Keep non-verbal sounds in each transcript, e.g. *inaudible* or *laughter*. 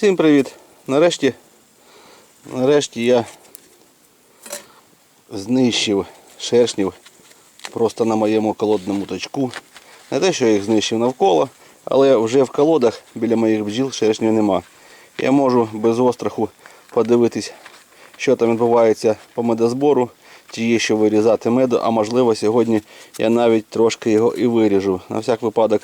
Всім привіт! Нарешті, нарешті я знищив шершнів просто на моєму колодному точку. Не те, що я їх знищив навколо, але вже в колодах біля моїх бджіл шершнів нема. Я можу без остраху подивитись, що там відбувається по медозбору, чи є що вирізати меду, а можливо сьогодні я навіть трошки його і виріжу. На всяк випадок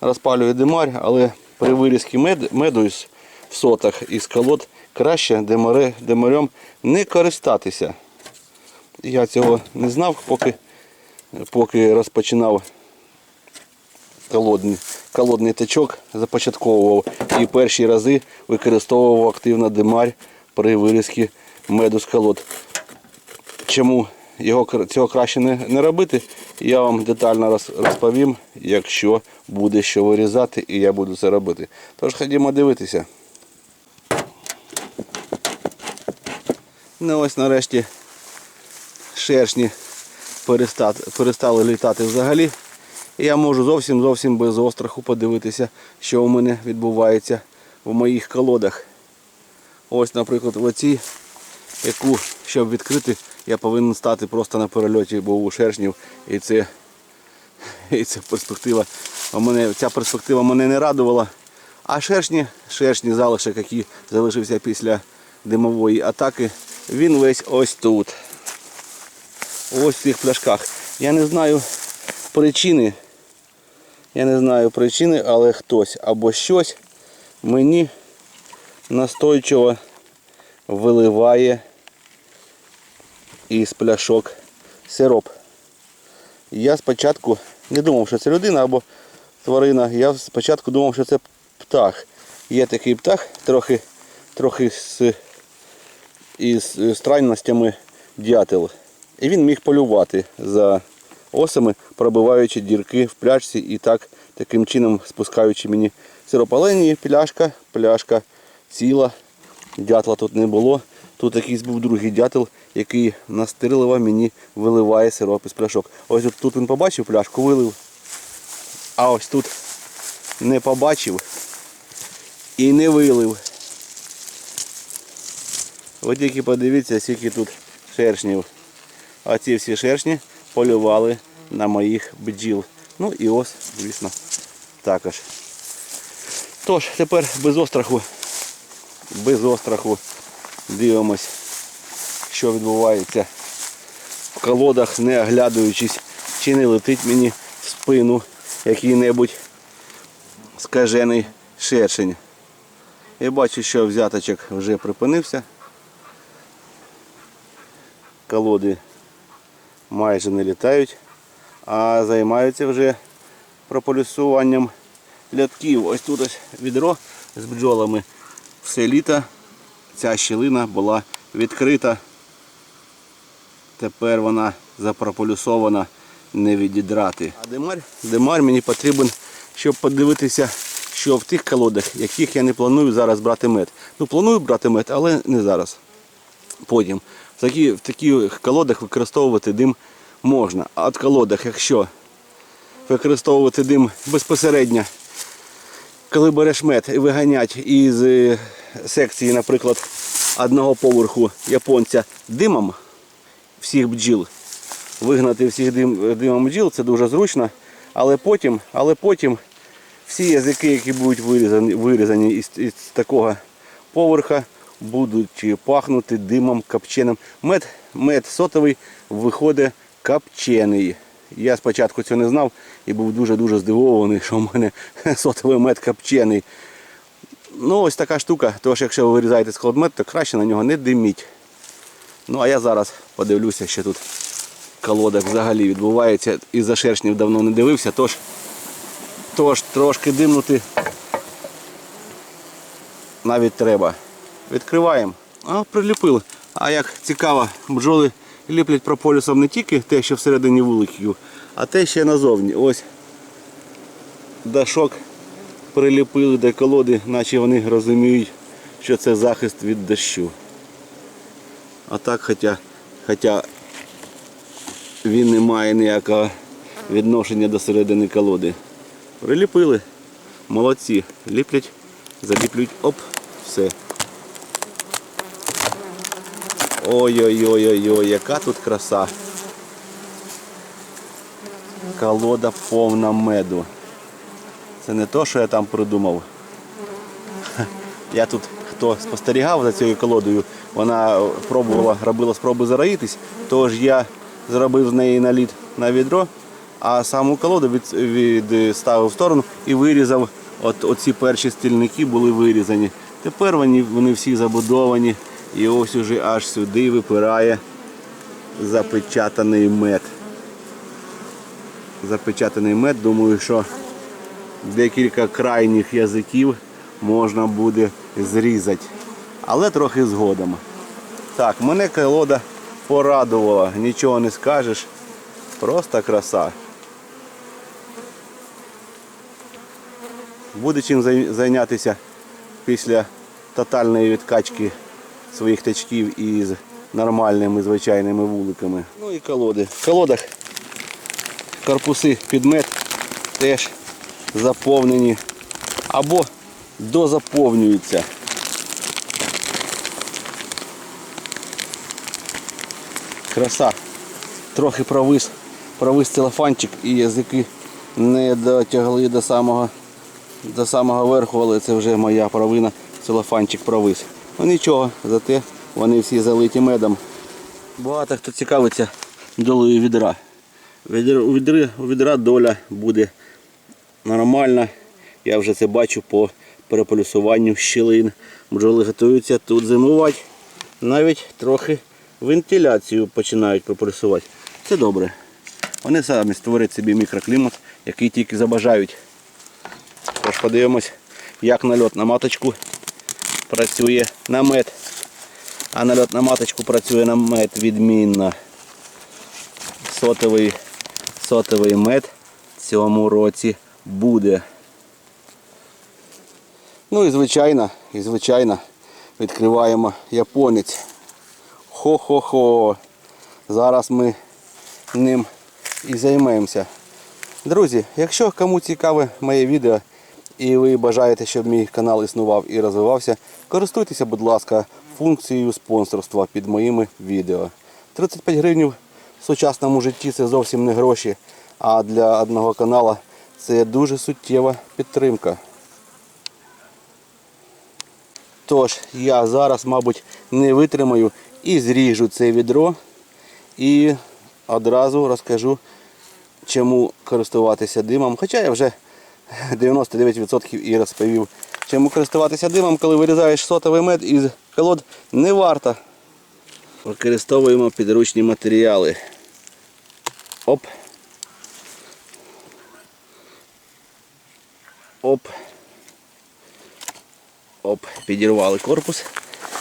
розпалюю димарь, але при вирізці мед, меду із в сотах із колод краще димаре, димарем не користатися. Я цього не знав, поки, поки розпочинав колодний, колодний течок, започатковував і перші рази використовував активно димарь при вирізці меду з колод. Чому його цього краще не, не робити, я вам детально роз- розповім, якщо буде що вирізати, і я буду це робити. Тож ходімо дивитися. Ну ось нарешті шершні перестали літати взагалі. І я можу зовсім зовсім без остраху подивитися, що у мене відбувається в моїх колодах. Ось, наприклад, в оцій, яку, щоб відкрити, я повинен стати просто на перельоті, бо у шершнів. І це, *laughs* і це перспектива. У мене, ця перспектива мене не радувала. А шершні, шершні залишок, який залишився після димової атаки, він весь ось тут. Ось в цих пляшках. Я не знаю причини. Я не знаю причини, але хтось або щось мені настойчиво виливає із пляшок сироп. Я спочатку не думав, що це людина або тварина. Я спочатку думав, що це птах. Є такий птах, трохи, трохи з, із странностями дятел. І він міг полювати за осами, пробиваючи дірки в пляшці і так, таким чином спускаючи мені сироп. Але пляшка, пляшка ціла, дятла тут не було. Тут якийсь був другий дятел, який настирливо мені виливає сироп із пляшок. Ось тут він побачив пляшку, вилив. А ось тут не побачив і не вилив. Ось тільки подивіться, скільки тут шершнів. А ці всі шершні полювали на моїх бджіл. Ну і ось, звісно, також. Тож, тепер без остраху, без остраху дивимось, що відбувається в колодах, не оглядуючись, чи не летить мені в спину який-небудь скажений шершень. Я бачу, що взяточок вже припинився. Колоди майже не літають, а займаються вже прополісуванням лятків. Ось тут ось відро з бджолами. Все літо ця щілина була відкрита. Тепер вона запрополюсована не відідрати. А демар, демар мені потрібен, щоб подивитися, що в тих колодах, яких я не планую зараз брати мед. Ну, планую брати мед, але не зараз. Потім. В, такі, в таких колодах використовувати дим можна. А от колодах, якщо використовувати дим безпосередньо, коли береш мед і виганять із е, секції, наприклад, одного поверху японця димом всіх бджіл, вигнати всіх дим, димом бджіл, це дуже зручно. Але потім, але потім всі язики, які будуть вирізані, вирізані із, із такого поверха, будуть пахнути димом копченим. Мед, мед сотовий виходить копчений. Я спочатку цього не знав і був дуже-дуже здивований, що в мене *laughs* сотовий мед копчений. Ну ось така штука, тож якщо ви вирізаєте складмет, то краще на нього не диміть. Ну а я зараз подивлюся, що тут в колодах взагалі відбувається. І за шершнів давно не дивився, тож, тож трошки димнути навіть треба. Відкриваємо. А, приліпили. А як цікаво, бджоли ліплять прополісом не тільки те, що всередині вуликів, а те ще назовні. Ось дашок приліпили до колоди, наче вони розуміють, що це захист від дощу. А так, хоча, хоча він не має ніякого відношення до середини колоди. Приліпили. Молодці. Ліплять, заліплюють. Оп. Все. Ой-ой-ой-ой-ой, яка тут краса. Колода повна меду. Це не то, що я там придумав. Я тут, хто спостерігав за цією колодою, вона пробувала, робила спроби зароїтись, тож я зробив з неї наліт на відро, а саму колоду від, відставив в сторону і вирізав. От оці перші стільники були вирізані. Тепер вони, вони всі забудовані і ось уже аж сюди випирає запечатаний мед. Запечатаний мед, думаю, що декілька крайніх язиків можна буде зрізати. Але трохи згодом. Так, мене колода порадувала, нічого не скажеш. Просто краса. Буде чим зайнятися після тотальної відкачки своїх тачків із нормальними звичайними вуликами. Ну і колоди. В колодах корпуси під мед теж заповнені або дозаповнюються. Краса. Трохи провис, провис целофанчик і язики не дотягли до самого, до самого верху, але це вже моя провина. Целофанчик провис. Ну нічого, зате вони всі залиті медом. Багато хто цікавиться долею відра. У відри, у відра доля буде нормальна. Я вже це бачу по переполюсуванню щілин. Бджоли готуються тут зимувати. Навіть трохи вентиляцію починають прополюсувати. Це добре. Вони самі створять собі мікроклімат, який тільки забажають. Тож подивимось, як нальот на маточку працює на мед. А нальот на маточку працює на мед відмінно. Сотовий, сотовий мед в цьому році буде. Ну і звичайно, і звичайно відкриваємо японець. Хо-хо-хо. Зараз ми ним і займемося. Друзі, якщо кому цікаве моє відео і ви бажаєте, щоб мій канал існував і розвивався, користуйтеся, будь ласка, функцією спонсорства під моїми відео. 35 гривень в сучасному житті це зовсім не гроші, а для одного канала це дуже суттєва підтримка. Тож я зараз, мабуть, не витримаю і зріжу це відро і одразу розкажу, чому користуватися димом. Хоча я вже 99% і розповів, чому користуватися димом, коли вирізаєш сотовий мед із колод, не варто. Використовуємо підручні матеріали. Оп. Оп. Оп, підірвали корпус.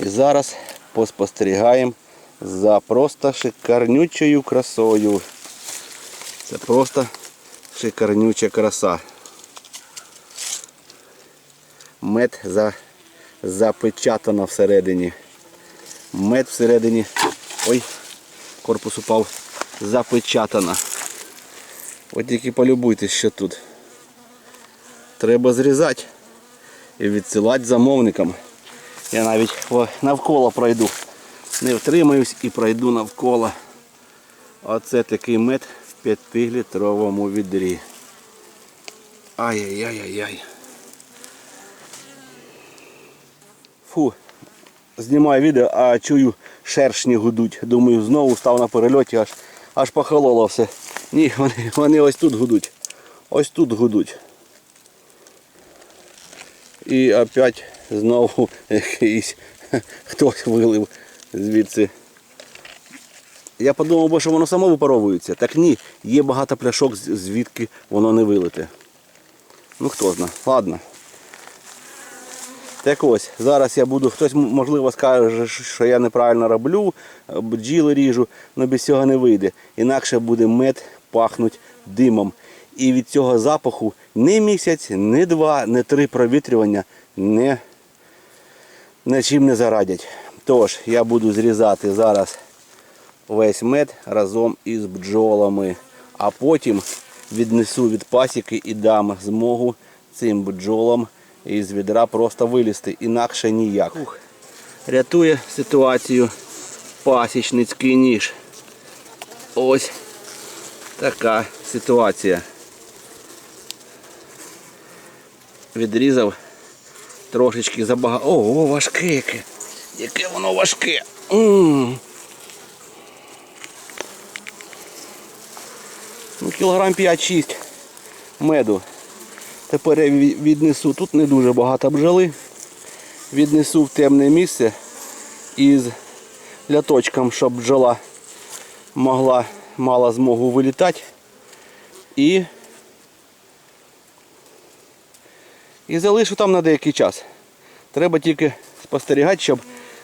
І зараз поспостерігаємо за просто шикарнючою красою. Це просто шикарнюча краса. Мед за, запечатано всередині. Мед всередині. Ой, корпус упав. Запечатано. От тільки полюбуйтесь, що тут. Треба зрізати і відсилати замовникам. Я навіть навколо пройду. Не втримаюсь і пройду навколо. Оце такий мед в 5-літровому відрі. Ай-яй-яй-яй-яй. Фу. Знімаю відео, а чую шершні гудуть. Думаю, знову став на перельоті, аж, аж похололо все. Ні, вони, вони ось тут гудуть. Ось тут гудуть. І опять знову якийсь хтось вилив звідси. Я подумав, би, що воно само випаровується. Так ні, є багато пляшок, звідки воно не вилите. Ну хто зна. Ладно. Так ось, зараз я буду, хтось можливо скаже, що я неправильно роблю, е, бджіли ріжу, але без цього не вийде. Інакше буде мед пахнуть димом. І від цього запаху ні місяць, ні два, ні три провітрювання не, нічим не зарадять. Тож я буду зрізати зараз весь мед разом із бджолами, а потім віднесу від пасіки і дам змогу цим бджолам і з відра просто вилізти, інакше ніяк. Рятує ситуацію пасічницький ніж. Ось така ситуація. Відрізав трошечки забагато. Ого, важке яке. Яке воно важке. Ну, кілограм 5-6 меду. Тепер я віднесу. Тут не дуже багато бджоли. Віднесу в темне місце із ляточком, щоб бджола могла, мала змогу вилітати. І, і залишу там на деякий час. Треба тільки спостерігати, щоб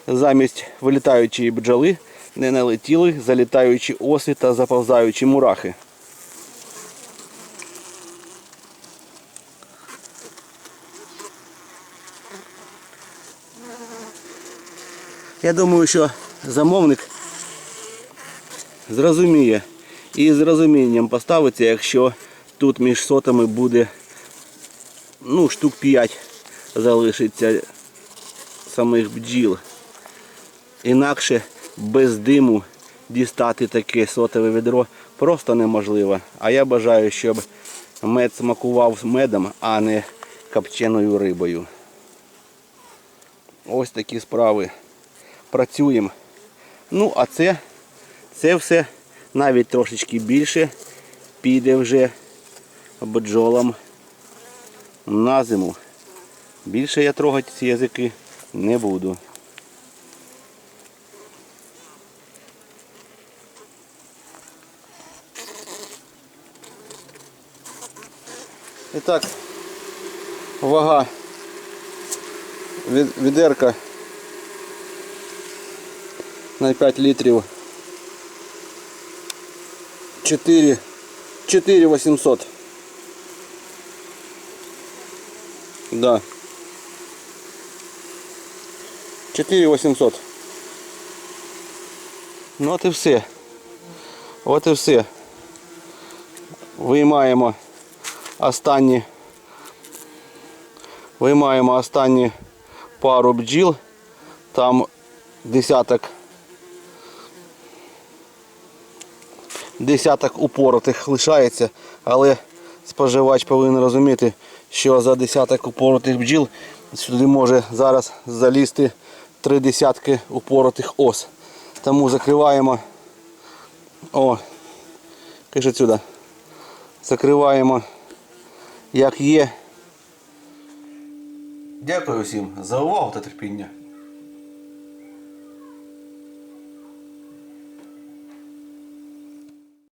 замість вилітаючої бджоли не налетіли залітаючі оси та заповзаючі мурахи. Я думаю, що замовник зрозуміє і з розумінням поставиться, якщо тут між сотами буде ну, штук 5 залишиться самих бджіл. Інакше без диму дістати таке сотове відро просто неможливо. А я бажаю, щоб мед смакував медом, а не копченою рибою. Ось такі справи. Працюємо. Ну, а це, це все навіть трошечки більше піде вже бджолам на зиму. Більше я трогати ці язики не буду. І так, вага від- відерка на 5 літрів 4 4 800 да 4 800 ну от і все от і все виймаємо останні виймаємо останні пару бджіл там десяток десяток упоротих лишається, але споживач повинен розуміти, що за десяток упоротих бджіл сюди може зараз залізти три десятки упоротих ос. Тому закриваємо. О, кажи сюди. Закриваємо як є. Дякую всім за увагу та терпіння.